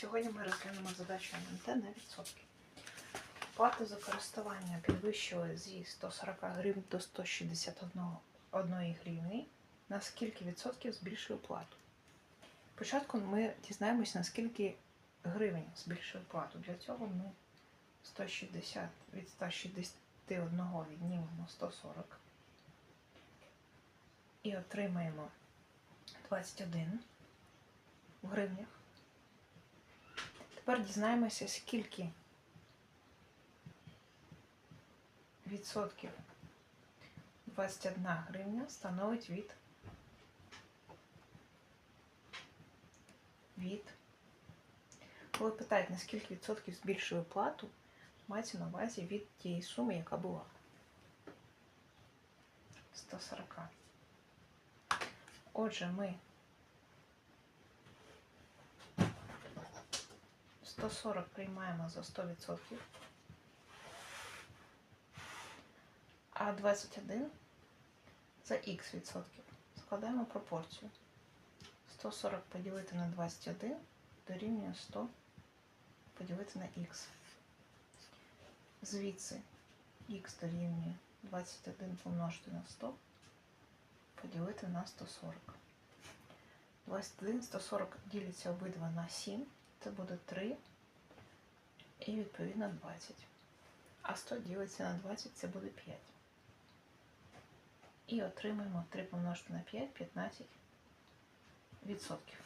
Сьогодні ми розглянемо задачу МНТ на відсотки. Плата за користування підвищила зі 140 гривень до 161 гривні. На скільки відсотків збільшили плату? Спочатку ми дізнаємося, на скільки гривень збільшили плату. Для цього ми 160 від 161 віднімемо 140 і отримаємо 21 в гривнях. Тепер дізнаємося, скільки відсотків 21 гривня становить від від. Коли питають, на скільки відсотків збільшили плату, мається на увазі від тієї суми, яка була. 140. Отже, ми 140 приймаємо за 100%, а 21 за х відсотків. Складаємо пропорцію. 140 поділити на 21 дорівнює 100 поділити на х. Звідси х дорівнює 21 помножити на 100 поділити на 140. 21, 140 діляться обидва на 7, це буде 3 і відповідно 20. А 100 ділиться на 20, це буде 5. І отримаємо 3 помножити на 5, 15 відсотків.